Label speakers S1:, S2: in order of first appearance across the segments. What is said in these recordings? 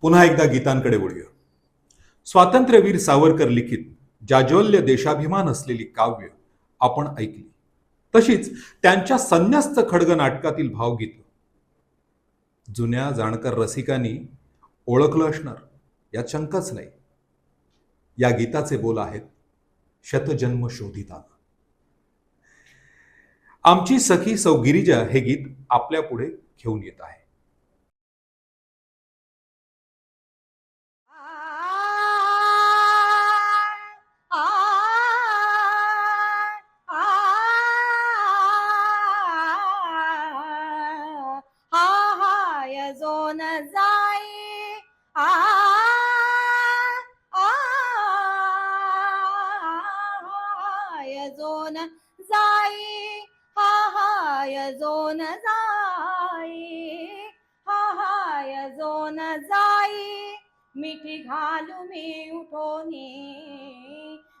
S1: पुन्हा एकदा गीतांकडे वळूया. स्वातंत्र्यवीर सावरकर लिखित जाज्वल्य देशाभिमान असलेली काव्य आपण ऐकली. तशीच त्यांच्या संन्यस्त खडग नाटकातील भावगीत. जुन्या जाणकर रसिकांनी ओळखलं असणार यात शंकाच नाही. या गीताचे बोल आहेत शतजन्म शोधिताना. आमची सखी सौ गिरिजा हे गीत आपल्या पुढे घेऊन येत आहे.
S2: जाई. आ हाय जाई. हा हाय जोन जाई. हा हाय जोन जाई. मिठी घालू मी उठोनी.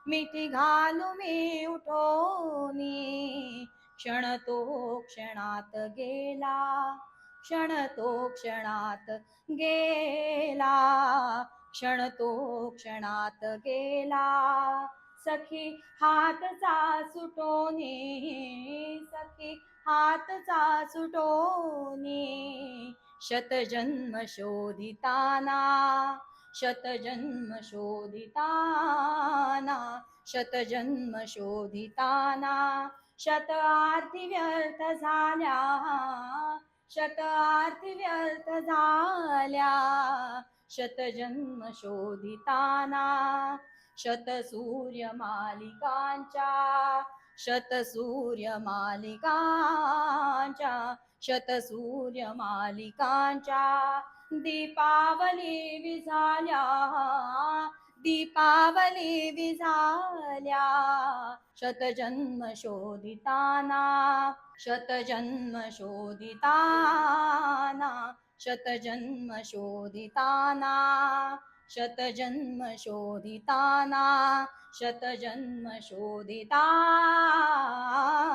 S2: मिठी घालू मी उठोनी. क्षण तो क्षणात गेला. क्षण तो क्षणात गेला क्षण तो क्षणात गेला. सखी हातचा सुटोनी सखी हातचा सुटोनी शतजन्म शोधिताना शतजन्म शोधिताना शतजन्म शोधिताना शत आरती व्यर्थ झाल्या. शतार्थ व्यर्थ झाल्या. शतजन्म शोधिताना. शत सूर्य मालिकांच्या. शत सूर्य मालिकांच्या. शत सूर्य मालिकांच्या. दीपावली विझाल्या. दीपावली विझाल्या. शतजन्म शोधिताना शतजन्म शोधिताना शतजन्म शोधिताना शतजन्म शोधिताना शतजन्म शोधिताना.